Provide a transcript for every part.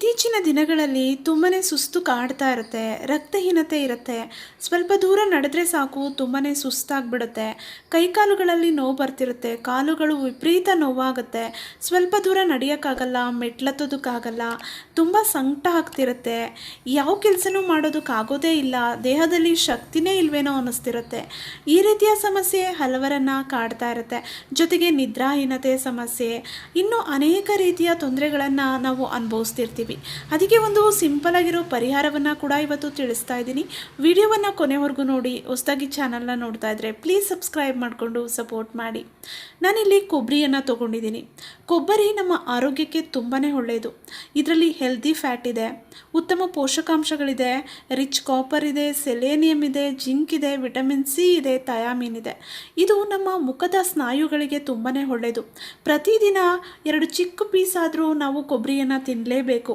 ಇತ್ತೀಚಿನ ದಿನಗಳಲ್ಲಿ ತುಂಬಾ ಸುಸ್ತು ಕಾಡ್ತಾ ಇರುತ್ತೆ, ರಕ್ತಹೀನತೆ ಇರುತ್ತೆ. ಸ್ವಲ್ಪ ದೂರ ನಡೆದ್ರೆ ಸಾಕು ತುಂಬಾ ಸುಸ್ತಾಗ್ಬಿಡುತ್ತೆ. ಕೈಕಾಲುಗಳಲ್ಲಿ ನೋವು ಬರ್ತಿರುತ್ತೆ, ಕಾಲುಗಳು ವಿಪರೀತ ನೋವಾಗುತ್ತೆ. ಸ್ವಲ್ಪ ದೂರ ನಡೆಯೋಕ್ಕಾಗಲ್ಲ, ಮೆಟ್ಲತ್ತೋದಕ್ಕಾಗಲ್ಲ, ತುಂಬ ಸಂಕಟ ಆಗ್ತಿರುತ್ತೆ. ಯಾವ ಕೆಲಸನೂ ಮಾಡೋದಕ್ಕಾಗೋದೇ ಇಲ್ಲ, ದೇಹದಲ್ಲಿ ಶಕ್ತಿನೇ ಇಲ್ವೇನೋ ಅನ್ನಿಸ್ತಿರುತ್ತೆ. ಈ ರೀತಿಯ ಸಮಸ್ಯೆ ಹಲವರನ್ನು ಕಾಡ್ತಾ ಇರುತ್ತೆ. ಜೊತೆಗೆ ನಿದ್ರಾಹೀನತೆ ಸಮಸ್ಯೆ, ಇನ್ನೂ ಅನೇಕ ರೀತಿಯ ತೊಂದರೆಗಳನ್ನು ನಾವು ಅನುಭವಿಸ್ತಿರ್ತೀವಿ. ಅದಕ್ಕೆ ಒಂದು ಸಿಂಪಲ್ ಆಗಿರೋ ಪರಿಹಾರವನ್ನು ಕೂಡ ಇವತ್ತು ತಿಳಿಸ್ತಾ ಇದ್ದೀನಿ. ವಿಡಿಯೋವನ್ನು ಕೊನೆವರೆಗೂ ನೋಡಿ, ಹೊಸದಾಗಿ ಚಾನಲ್ನ ನೋಡ್ತಾ ಇದ್ದರೆ ಪ್ಲೀಸ್ ಸಬ್ಸ್ಕ್ರೈಬ್ ಮಾಡಿಕೊಂಡು ಸಪೋರ್ಟ್ ಮಾಡಿ. ನಾನಿಲ್ಲಿ ಕೊಬ್ಬರಿಯನ್ನು ತೊಗೊಂಡಿದ್ದೀನಿ. ಕೊಬ್ಬರಿ ನಮ್ಮ ಆರೋಗ್ಯಕ್ಕೆ ತುಂಬಾ ಒಳ್ಳೆಯದು ಇದರಲ್ಲಿ ಹೆಲ್ದಿ ಫ್ಯಾಟ್ ಇದೆ, ಉತ್ತಮ ಪೋಷಕಾಂಶಗಳಿದೆ ರಿಚ್ ಕಾಪರ್ ಇದೆ ಸೆಲೇನಿಯಂ ಇದೆ ಜಿಂಕ್ ಇದೆ ವಿಟಮಿನ್ ಸಿ ಇದೆ ಥಯಾಮಿನ್ ಇದೆ. ಇದು ನಮ್ಮ ಮುಖದ ಸ್ನಾಯುಗಳಿಗೆ ತುಂಬಾ ಒಳ್ಳೆಯದು ಪ್ರತಿದಿನ ಎರಡು ಚಿಕ್ಕ ಪೀಸ್ ಆದರೂ ನಾವು ಕೊಬ್ಬರಿಯನ್ನು ತಿನ್ನಲೇಬೇಕು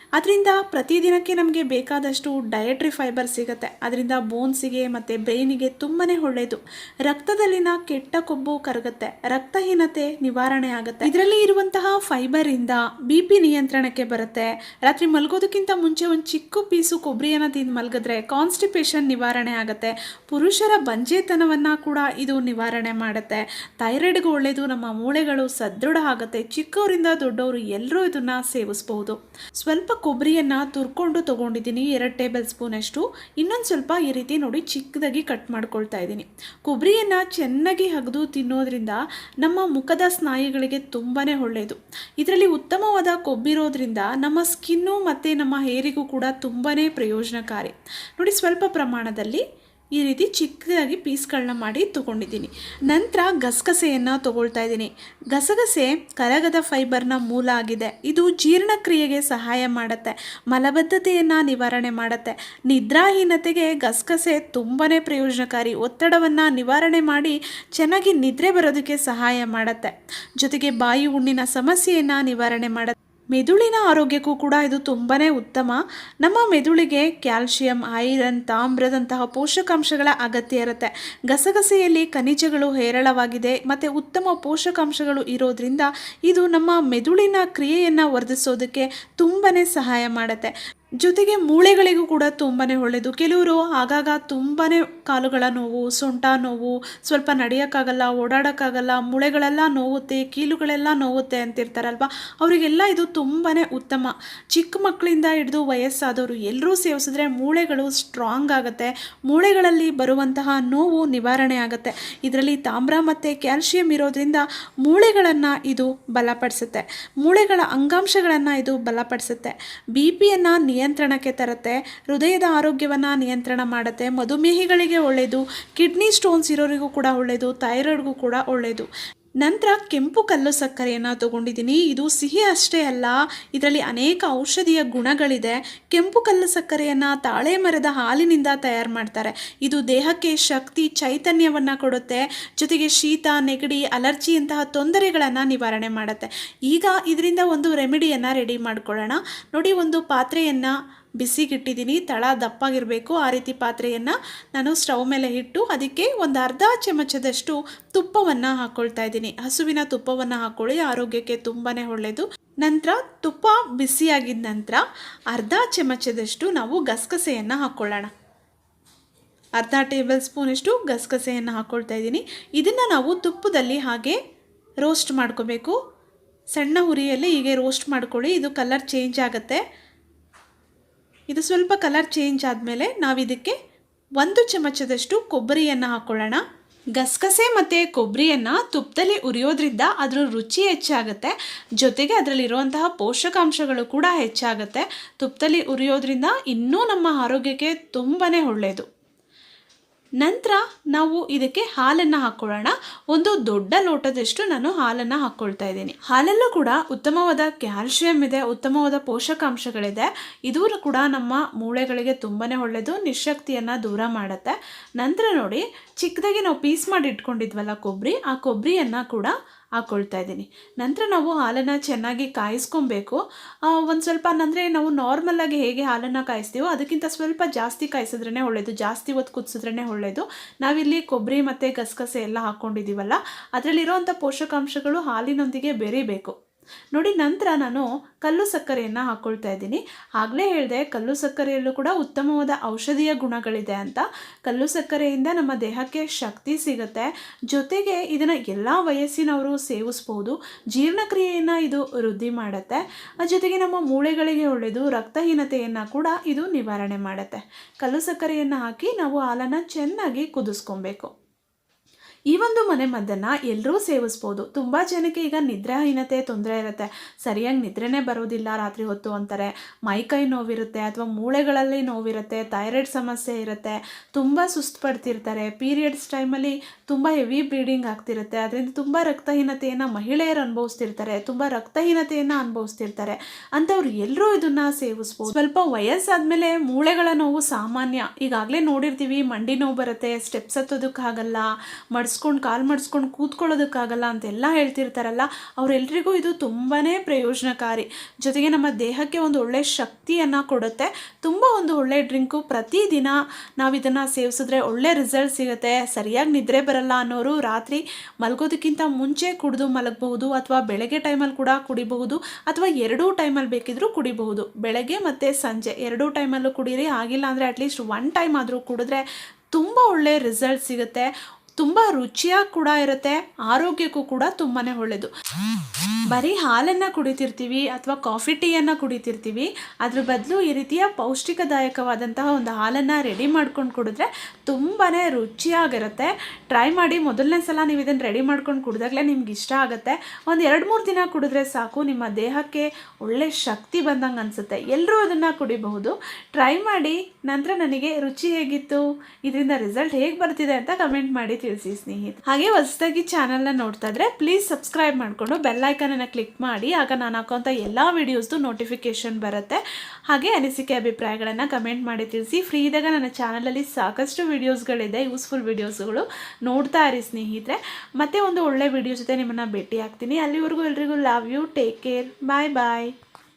ಅದರಿಂದ ಪ್ರತಿದಿನಕ್ಕೆ ನಮಗೆ ಬೇಕಾದಷ್ಟು ಡಯಟ್ರಿ ಫೈಬರ್ ಸಿಗುತ್ತೆ. ಅದರಿಂದ ಬೋನ್ಸಿಗೆ ಮತ್ತು ಬ್ರೈನಿಗೆ ತುಂಬಾ ಒಳ್ಳೆಯದು ರಕ್ತದಲ್ಲಿನ ಕೆಟ್ಟ ಕೊಬ್ಬು ಕರಗುತ್ತೆ. ರಕ್ತಹೀನತೆ ನಿವಾರಣೆ ಆಗುತ್ತೆ. ಇದರಲ್ಲಿ ಇರುವಂತಹ ಫೈಬರಿಂದ ಬಿ ಪಿ ನಿಯಂತ್ರಣಕ್ಕೆ ಬರುತ್ತೆ. ರಾತ್ರಿ ಮಲಗೋದಕ್ಕಿಂತ ಮುಂಚೆ ಒಂದು ಚಿಕ್ಕ ಪೀಸು ಕೊಬ್ಬರಿಯನ್ನು ತಿಂದು ಮಲಗಿದ್ರೆ ಕಾನ್ಸ್ಟಿಪೇಷನ್ ನಿವಾರಣೆ ಆಗುತ್ತೆ. ಪುರುಷರ ಬಂಜೆತನವನ್ನು ಕೂಡ ಇದು ನಿವಾರಣೆ ಮಾಡುತ್ತೆ. ಥೈರಾಯ್ಡ್ಗೆ ಒಳ್ಳೆಯದು ನಮ್ಮ ಮೂಳೆಗಳು ಸದೃಢ ಆಗುತ್ತೆ. ಚಿಕ್ಕವರಿಂದ ದೊಡ್ಡವರು ಎಲ್ಲರೂ ಇದನ್ನು ಸೇವಿಸಬಹುದು. ಸ್ವಲ್ಪ ಕೊಬ್ಬರಿಯನ್ನು ತುರ್ಕೊಂಡು ತೊಗೊಂಡಿದ್ದೀನಿ, ಎರಡು ಟೇಬಲ್ ಸ್ಪೂನಷ್ಟು ಇನ್ನೊಂದು ಸ್ವಲ್ಪ ಈ ರೀತಿ ನೋಡಿ ಚಿಕ್ಕದಾಗಿ ಕಟ್ ಮಾಡ್ಕೊಳ್ತಾ ಇದ್ದೀನಿ. ಕೊಬ್ಬರಿಯನ್ನು ಚೆನ್ನಾಗಿ ಹಗದು ತಿನ್ನೋದ್ರಿಂದ ನಮ್ಮ ಮುಖದ ಸ್ನಾಯುಗಳಿಗೆ ತುಂಬಾ ಒಳ್ಳೆಯದು ಇದರಲ್ಲಿ ಉತ್ತಮವಾದ ಕೊಬ್ಬಿರೋದ್ರಿಂದ ನಮ್ಮ ಸ್ಕಿನ್ನು ಮತ್ತು ನಮ್ಮ ಹೇರಿಗೂ ಕೂಡ ತುಂಬಾ ಪ್ರಯೋಜನಕಾರಿ. ನೋಡಿ ಸ್ವಲ್ಪ ಪ್ರಮಾಣದಲ್ಲಿ ಈ ರೀತಿ ಚಿಕ್ಕದಾಗಿ ಪೀಸ್ಗಳನ್ನ ಮಾಡಿ ತೊಗೊಂಡಿದ್ದೀನಿ. ನಂತರ ಗಸಗಸೆಯನ್ನು ತೊಗೊಳ್ತಾ ಇದ್ದೀನಿ. ಗಸಗಸೆ ಕರಗದ ಫೈಬರ್ನ ಮೂಲ ಆಗಿದೆ. ಇದು ಜೀರ್ಣಕ್ರಿಯೆಗೆ ಸಹಾಯ ಮಾಡುತ್ತೆ. ಮಲಬದ್ಧತೆಯನ್ನು ನಿವಾರಣೆ ಮಾಡುತ್ತೆ. ನಿದ್ರಾಹೀನತೆಗೆ ಗಸಗಸೆ ತುಂಬಾ ಪ್ರಯೋಜನಕಾರಿ. ಒತ್ತಡವನ್ನು ನಿವಾರಣೆ ಮಾಡಿ ಚೆನ್ನಾಗಿ ನಿದ್ರೆ ಬರೋದಕ್ಕೆ ಸಹಾಯ ಮಾಡುತ್ತೆ. ಜೊತೆಗೆ ಬಾಯಿ ಹುಣ್ಣಿನ ಸಮಸ್ಯೆಯನ್ನು ನಿವಾರಣೆ ಮಾಡುತ್ತೆ. ಮೆದುಳಿನ ಆರೋಗ್ಯಕ್ಕೂ ಕೂಡ ಇದು ತುಂಬಾ ಉತ್ತಮ. ನಮ್ಮ ಮೆದುಳಿಗೆ ಕ್ಯಾಲ್ಶಿಯಂ, ಐರನ್, ತಾಮ್ರದಂತಹ ಪೋಷಕಾಂಶಗಳ ಅಗತ್ಯ ಇರುತ್ತೆ. ಗಸಗಸೆಯಲ್ಲಿ ಖನಿಜಗಳು ಹೇರಳವಾಗಿದೆ. ಮತ್ತು ಉತ್ತಮ ಪೋಷಕಾಂಶಗಳು ಇರೋದ್ರಿಂದ ಇದು ನಮ್ಮ ಮೆದುಳಿನ ಕ್ರಿಯೆಯನ್ನು ವರ್ಧಿಸೋದಕ್ಕೆ ತುಂಬಾ ಸಹಾಯ ಮಾಡುತ್ತೆ. ಜೊತೆಗೆ ಮೂಳೆಗಳಿಗೂ ಕೂಡ ತುಂಬಾ ಒಳ್ಳೆಯದು ಕೆಲವರು ಆಗಾಗ ತುಂಬಾ ಕಾಲುಗಳ ನೋವು, ಸೊಂಟ ನೋವು, ಸ್ವಲ್ಪ ನಡೆಯೋಕ್ಕಾಗಲ್ಲ, ಓಡಾಡೋಕ್ಕಾಗಲ್ಲ, ಮೂಳೆಗಳೆಲ್ಲ ನೋವುತ್ತೆ, ಕೀಲುಗಳೆಲ್ಲ ನೋವುತ್ತೆ ಅಂತಿರ್ತಾರಲ್ವ? ಅವರಿಗೆಲ್ಲ ಇದು ತುಂಬಾ ಉತ್ತಮ. ಚಿಕ್ಕ ಮಕ್ಕಳಿಂದ ಹಿಡಿದು ವಯಸ್ಸಾದವರು ಎಲ್ಲರೂ ಸೇವಿಸಿದ್ರೆ ಮೂಳೆಗಳು ಸ್ಟ್ರಾಂಗ್ ಆಗುತ್ತೆ. ಮೂಳೆಗಳಲ್ಲಿ ಬರುವಂತಹ ನೋವು ನಿವಾರಣೆ ಆಗುತ್ತೆ. ಇದರಲ್ಲಿ ತಾಮ್ರ ಮತ್ತು ಕ್ಯಾಲ್ಶಿಯಂ ಇರೋದ್ರಿಂದ ಮೂಳೆಗಳನ್ನು ಇದು ಬಲಪಡಿಸುತ್ತೆ. ಮೂಳೆಗಳ ಅಂಗಾಂಶಗಳನ್ನು ಇದು ಬಲಪಡಿಸುತ್ತೆ. ಬಿ ಪಿಯನ್ನು ನಿಯಂತ್ರಣಕ್ಕೆ ತರುತ್ತೆ, ಹೃದಯದ ಆರೋಗ್ಯವನ್ನು ನಿಯಂತ್ರಣ ಮಾಡುತ್ತೆ, ಮಧುಮೇಹಿಗಳಿಗೆ ಒಳ್ಳೆಯದು ಕಿಡ್ನಿ ಸ್ಟೋನ್ಸ್ ಇರೋರಿಗೂ ಕೂಡ ಒಳ್ಳೆಯದು ಥೈರಾಯ್ಡ್ಗೂ ಕೂಡ ಒಳ್ಳೆಯದು ನಂತರ ಕೆಂಪು ಕಲ್ಲು ಸಕ್ಕರೆಯನ್ನು ತಗೊಂಡಿದ್ದೀನಿ. ಇದು ಸಿಹಿ ಅಷ್ಟೇ ಅಲ್ಲ, ಇದರಲ್ಲಿ ಅನೇಕ ಔಷಧೀಯ ಗುಣಗಳಿದೆ. ಕೆಂಪು ಕಲ್ಲು ಸಕ್ಕರೆಯನ್ನು ತಾಳೆ ಮರದ ಹಾಲಿನಿಂದ ತಯಾರು ಮಾಡ್ತಾರೆ. ಇದು ದೇಹಕ್ಕೆ ಶಕ್ತಿ, ಚೈತನ್ಯವನ್ನು ಕೊಡುತ್ತೆ. ಜೊತೆಗೆ ಶೀತ, ನೆಗಡಿ ಅಲರ್ಜಿಯಂತಹ ತೊಂದರೆಗಳನ್ನು ನಿವಾರಣೆ ಮಾಡುತ್ತೆ. ಈಗ ಇದರಿಂದ ಒಂದು ರೆಮಿಡಿಯನ್ನು ರೆಡಿ ಮಾಡ್ಕೊಳ್ಳೋಣ. ನೋಡಿ ಒಂದು ಪಾತ್ರೆಯನ್ನು ಬಿಸಿಗಿಟ್ಟಿದ್ದೀನಿ, ತಳ ದಪ್ಪಾಗಿರಬೇಕು. ಆ ರೀತಿ ಪಾತ್ರೆಯನ್ನು ನಾನು ಸ್ಟವ್ ಮೇಲೆ ಇಟ್ಟು ಅದಕ್ಕೆ ಒಂದು ಅರ್ಧ ಚಮಚದಷ್ಟು ತುಪ್ಪವನ್ನು ಹಾಕ್ಕೊಳ್ತಾ ಇದ್ದೀನಿ. ಹಸುವಿನ ತುಪ್ಪವನ್ನು ಹಾಕ್ಕೊಳ್ಳಿ ಆರೋಗ್ಯಕ್ಕೆ ತುಂಬಾ ಒಳ್ಳೆಯದು ನಂತರ ತುಪ್ಪ ಬಿಸಿಯಾಗಿದ್ದ ನಂತರ ಅರ್ಧ ಚಮಚದಷ್ಟು ನಾವು ಗಸಗಸೆಯನ್ನು ಹಾಕ್ಕೊಳ್ಳೋಣ ಅರ್ಧ ಟೇಬಲ್ ಸ್ಪೂನಷ್ಟು ಗಸಗಸೆಯನ್ನು ಹಾಕ್ಕೊಳ್ತಾ ಇದ್ದೀನಿ. ಇದನ್ನು ನಾವು ತುಪ್ಪದಲ್ಲಿ ಹಾಗೆ ರೋಸ್ಟ್ ಮಾಡ್ಕೋಬೇಕು. ಸಣ್ಣ ಹುರಿಯಲ್ಲಿ ಹೀಗೆ ರೋಸ್ಟ್ ಮಾಡ್ಕೊಳ್ಳಿ, ಇದು ಕಲರ್ ಚೇಂಜ್ ಆಗುತ್ತೆ. ಇದು ಸ್ವಲ್ಪ ಕಲರ್ ಚೇಂಜ್ ಆದಮೇಲೆ ನಾವು ಇದಕ್ಕೆ ಒಂದು ಚಮಚದಷ್ಟು ಕೊಬ್ಬರಿಯನ್ನು ಹಾಕ್ಕೊಳ್ಳೋಣ ಗಸಗಸೆ ಮತ್ತು ಕೊಬ್ಬರಿಯನ್ನು ತುಪ್ಪದಲ್ಲಿ ಉರಿಯೋದ್ರಿಂದ ಅದರ ರುಚಿ ಹೆಚ್ಚಾಗುತ್ತೆ. ಜೊತೆಗೆ ಅದರಲ್ಲಿರುವಂತಹ ಪೋಷಕಾಂಶಗಳು ಕೂಡ ಹೆಚ್ಚಾಗುತ್ತೆ. ತುಪ್ಪದಲ್ಲಿ ಉರಿಯೋದ್ರಿಂದ ಇನ್ನೂ ನಮ್ಮ ಆರೋಗ್ಯಕ್ಕೆ ತುಂಬಾ ಒಳ್ಳೆಯದು ನಂತರ ನಾವು ಇದಕ್ಕೆ ಹಾಲನ್ನು ಹಾಕ್ಕೊಳ್ಳೋಣ ಒಂದು ದೊಡ್ಡ ಲೋಟದಷ್ಟು ನಾನು ಹಾಲನ್ನು ಹಾಕ್ಕೊಳ್ತಾ ಇದ್ದೀನಿ. ಹಾಲಲ್ಲೂ ಕೂಡ ಉತ್ತಮವಾದ ಕ್ಯಾಲ್ಶಿಯಂ ಇದೆ, ಉತ್ತಮವಾದ ಪೋಷಕಾಂಶಗಳಿದೆ. ಇದೂ ಕೂಡ ನಮ್ಮ ಮೂಳೆಗಳಿಗೆ ತುಂಬಾ ಒಳ್ಳೆಯದು, ನಿಶಕ್ತಿಯನ್ನು ದೂರ ಮಾಡುತ್ತೆ. ನಂತರ ನೋಡಿ, ಚಿಕ್ಕದಾಗಿ ನಾವು ಪೀಸ್ ಮಾಡಿ ಇಟ್ಕೊಂಡಿದ್ವಲ್ಲ ಕೊಬ್ಬರಿ, ಆ ಕೊಬ್ಬರಿಯನ್ನು ಕೂಡ ಹಾಕ್ಕೊಳ್ತಾ ಇದ್ದೀನಿ. ನಂತರ ನಾವು ಹಾಲನ್ನು ಚೆನ್ನಾಗಿ ಕಾಯಿಸ್ಕೊಬೇಕು. ಒಂದು ಸ್ವಲ್ಪ ಅಂದರೆ ನಾವು ನಾರ್ಮಲಾಗಿ ಹೇಗೆ ಹಾಲನ್ನು ಕಾಯಿಸ್ತೀವೋ ಅದಕ್ಕಿಂತ ಸ್ವಲ್ಪ ಜಾಸ್ತಿ ಕಾಯಿಸಿದ್ರೇ ಒಳ್ಳೆಯದು ಜಾಸ್ತಿ ಹೊತ್ತು ಕುದಿಸಿದ್ರೇ ಒಳ್ಳೆಯದು ನಾವಿಲ್ಲಿ ಕೊಬ್ಬರಿ ಮತ್ತು ಗಸಗಸೆ ಎಲ್ಲ ಹಾಕ್ಕೊಂಡಿದ್ದೀವಲ್ಲ ಅದರಲ್ಲಿರೋವಂಥ ಪೋಷಕಾಂಶಗಳು ಹಾಲಿನೊಂದಿಗೆ ಬೆರಿಬೇಕು. ನೋಡಿ, ನಂತರ ನಾನು ಕಲ್ಲು ಸಕ್ಕರೆಯನ್ನು ಹಾಕ್ಕೊಳ್ತಾ ಇದ್ದೀನಿ. ಆಗಲೇ ಹೇಳಿದೆ, ಕಲ್ಲು ಸಕ್ಕರೆಯಲ್ಲೂ ಕೂಡ ಉತ್ತಮವಾದ ಔಷಧೀಯ ಗುಣಗಳಿದೆ ಅಂತ. ಕಲ್ಲು ಸಕ್ಕರೆಯಿಂದ ನಮ್ಮ ದೇಹಕ್ಕೆ ಶಕ್ತಿ ಸಿಗುತ್ತೆ. ಜೊತೆಗೆ ಇದನ್ನು ಎಲ್ಲ ವಯಸ್ಸಿನವರು ಸೇವಿಸ್ಬೋದು. ಜೀರ್ಣಕ್ರಿಯೆಯನ್ನು ಇದು ವೃದ್ಧಿ ಮಾಡುತ್ತೆ. ಜೊತೆಗೆ ನಮ್ಮ ಮೂಳೆಗಳಿಗೆ ಒಳ್ಳೆಯದು ರಕ್ತಹೀನತೆಯನ್ನು ಕೂಡ ಇದು ನಿವಾರಣೆ ಮಾಡುತ್ತೆ. ಕಲ್ಲು ಸಕ್ಕರೆಯನ್ನು ಹಾಕಿ ನಾವು ಹಾಲನ್ನು ಚೆನ್ನಾಗಿ ಕುದಿಸ್ಕೊಬೇಕು. ಈ ಒಂದು ಮನೆ ಮದ್ದನ್ನು ಎಲ್ಲರೂ ಸೇವಿಸ್ಬೋದು. ತುಂಬ ಜನಕ್ಕೆ ಈಗ ನಿದ್ರಾಹೀನತೆ ತೊಂದರೆ ಇರುತ್ತೆ. ಸರಿಯಾಗಿ ನಿದ್ರೆನೇ ಬರೋದಿಲ್ಲ ರಾತ್ರಿ ಹೊತ್ತು ಅಂತಾರೆ. ಮೈಕೈ ನೋವಿರುತ್ತೆ ಅಥವಾ ಮೂಳೆಗಳಲ್ಲಿ ನೋವಿರುತ್ತೆ, ಥೈರಾಯ್ಡ್ ಸಮಸ್ಯೆ ಇರುತ್ತೆ. ತುಂಬ ಸುಸ್ತು ಪಡ್ತಿರ್ತಾರೆ ಪೀರಿಯಡ್ಸ್ ಟೈಮಲ್ಲಿ ತುಂಬ ಹೆವಿ ಬ್ಲೀಡಿಂಗ್ ಆಗ್ತಿರುತ್ತೆ. ಅದರಿಂದ ತುಂಬ ರಕ್ತಹೀನತೆಯನ್ನು ಮಹಿಳೆಯರು ಅನುಭವಿಸ್ತಿರ್ತಾರೆ. ತುಂಬ ರಕ್ತಹೀನತೆಯನ್ನು ಅನುಭವಿಸ್ತಿರ್ತಾರೆ. ಅಂಥವ್ರು ಎಲ್ಲರೂ ಇದನ್ನು ಸೇವಿಸ್ಬೋದು. ಸ್ವಲ್ಪ ವಯಸ್ಸಾದಮೇಲೆ ಮೂಳೆಗಳ ನೋವು ಸಾಮಾನ್ಯ. ಈಗಾಗಲೇ ನೋಡಿರ್ತೀವಿ, ಮಂಡಿ ನೋವು ಬರುತ್ತೆ, ಸ್ಟೆಪ್ಸ್ ಹತ್ತೋದಕ್ಕಾಗಲ್ಲ ಮಡ್ಸ್ಕೊಂಡು, ಕಾಲು ಮಾಡಿಸ್ಕೊಂಡು ಕೂತ್ಕೊಳ್ಳೋದಕ್ಕಾಗಲ್ಲ ಅಂತೆಲ್ಲ ಹೇಳ್ತಿರ್ತಾರಲ್ಲ ಅವರೆಲ್ಲರಿಗೂ ಇದು ತುಂಬಾ ಪ್ರಯೋಜನಕಾರಿ. ಜೊತೆಗೆ ನಮ್ಮ ದೇಹಕ್ಕೆ ಒಂದು ಒಳ್ಳೆಯ ಶಕ್ತಿಯನ್ನು ಕೊಡುತ್ತೆ. ತುಂಬ ಒಂದು ಒಳ್ಳೆ ಡ್ರಿಂಕು ಪ್ರತಿದಿನ ನಾವು ಇದನ್ನು ಸೇವಿಸಿದ್ರೆ ಒಳ್ಳೆ ರಿಸಲ್ಟ್ ಸಿಗುತ್ತೆ. ಸರಿಯಾಗಿ ನಿದ್ರೆ ಬರಲ್ಲ ಅನ್ನೋರು ರಾತ್ರಿ ಮಲಗೋದಕ್ಕಿಂತ ಮುಂಚೆ ಕುಡಿದು ಮಲಗಬಹುದು ಅಥವಾ ಬೆಳಗ್ಗೆ ಟೈಮಲ್ಲಿ ಕೂಡ ಕುಡಿಬಹುದು ಅಥವಾ ಎರಡೂ ಟೈಮಲ್ಲಿ ಬೇಕಿದ್ರೂ ಕುಡಿಬಹುದು. ಬೆಳಗ್ಗೆ ಮತ್ತು ಸಂಜೆ ಎರಡೂ ಟೈಮಲ್ಲೂ ಕುಡೀರಿ, ಆಗಿಲ್ಲ ಅಂದರೆ ಅಟ್ಲೀಸ್ಟ್ ಒನ್ ಟೈಮ್ ಆದರೂ ಕುಡಿದ್ರೆ ತುಂಬ ಒಳ್ಳೆ ರಿಸಲ್ಟ್ ಸಿಗುತ್ತೆ. ತುಂಬ ರುಚಿಯಾಗಿ ಕೂಡ ಇರುತ್ತೆ ಆರೋಗ್ಯಕ್ಕೂ ಕೂಡ ತುಂಬಾ ಒಳ್ಳೆಯದು ಬರೀ ಹಾಲನ್ನು ಕುಡಿತಿರ್ತೀವಿ ಅಥವಾ ಕಾಫಿ ಟೀಯನ್ನು ಕುಡಿತಿರ್ತೀವಿ. ಅದ್ರ ಬದಲು ಈ ರೀತಿಯ ಪೌಷ್ಟಿಕದಾಯಕವಾದಂತಹ ಒಂದು ಹಾಲನ್ನು ರೆಡಿ ಮಾಡ್ಕೊಂಡು ಕುಡಿದ್ರೆ ತುಂಬಾ ರುಚಿಯಾಗಿರುತ್ತೆ. ಟ್ರೈ ಮಾಡಿ ಮೊದಲನೇ ಸಲ ನೀವು ಇದನ್ನು ರೆಡಿ ಮಾಡ್ಕೊಂಡು ಕುಡಿದಾಗಲೇ ನಿಮ್ಗೆ ಇಷ್ಟ ಆಗುತ್ತೆ. ಒಂದು ಎರಡು ಮೂರು ದಿನ ಕುಡಿದ್ರೆ ಸಾಕು, ನಿಮ್ಮ ದೇಹಕ್ಕೆ ಒಳ್ಳೆ ಶಕ್ತಿ ಬಂದಂಗೆ ಅನಿಸುತ್ತೆ. ಎಲ್ಲರೂ ಅದನ್ನು ಕುಡಿಬಹುದು. ಟ್ರೈ ಮಾಡಿ, ನಂತರ ನನಗೆ ರುಚಿ ಹೇಗಿತ್ತು, ಇದರಿಂದ ರಿಸಲ್ಟ್ ಹೇಗೆ ಬರ್ತಿದೆ ಅಂತ ಕಮೆಂಟ್ ಮಾಡಿ ತಿಳಿಸಿ ಸ್ನೇಹಿತ ಹಾಗೆ ಹೊಸದಾಗಿ ಚಾನಲ್ನ ನೋಡ್ತಾ ಇದ್ರೆ ಪ್ಲೀಸ್ ಸಬ್ಸ್ಕ್ರೈಬ್ ಮಾಡಿಕೊಂಡು ಬೆಲ್ಲೈಕನನ್ನು ಕ್ಲಿಕ್ ಮಾಡಿ, ಆಗ ನಾನು ಹಾಕೋಂಥ ಎಲ್ಲ ವೀಡಿಯೋಸ್ದು ನೋಟಿಫಿಕೇಷನ್ ಬರುತ್ತೆ. ಹಾಗೆ ಅನಿಸಿಕೆ ಅಭಿಪ್ರಾಯಗಳನ್ನು ಕಮೆಂಟ್ ಮಾಡಿ ತಿಳಿಸಿ. ಫ್ರೀ ಇದ್ದಾಗ ನನ್ನ ಚಾನಲಲ್ಲಿ ಸಾಕಷ್ಟು ವಿಡಿಯೋಸ್ಗಳಿದೆ ಯೂಸ್ಫುಲ್ ವೀಡಿಯೋಸ್ಗಳು ನೋಡ್ತಾ ಇರಿ ಸ್ನೇಹಿತರೆ. ಮತ್ತೆ ಒಂದು ಒಳ್ಳೆ ವಿಡಿಯೋ ಜೊತೆ ನಿಮ್ಮನ್ನು ಭೇಟಿ ಆಗ್ತೀನಿ ಅಲ್ಲಿವರೆಗೂ ಎಲ್ರಿಗೂ love you take care bye bye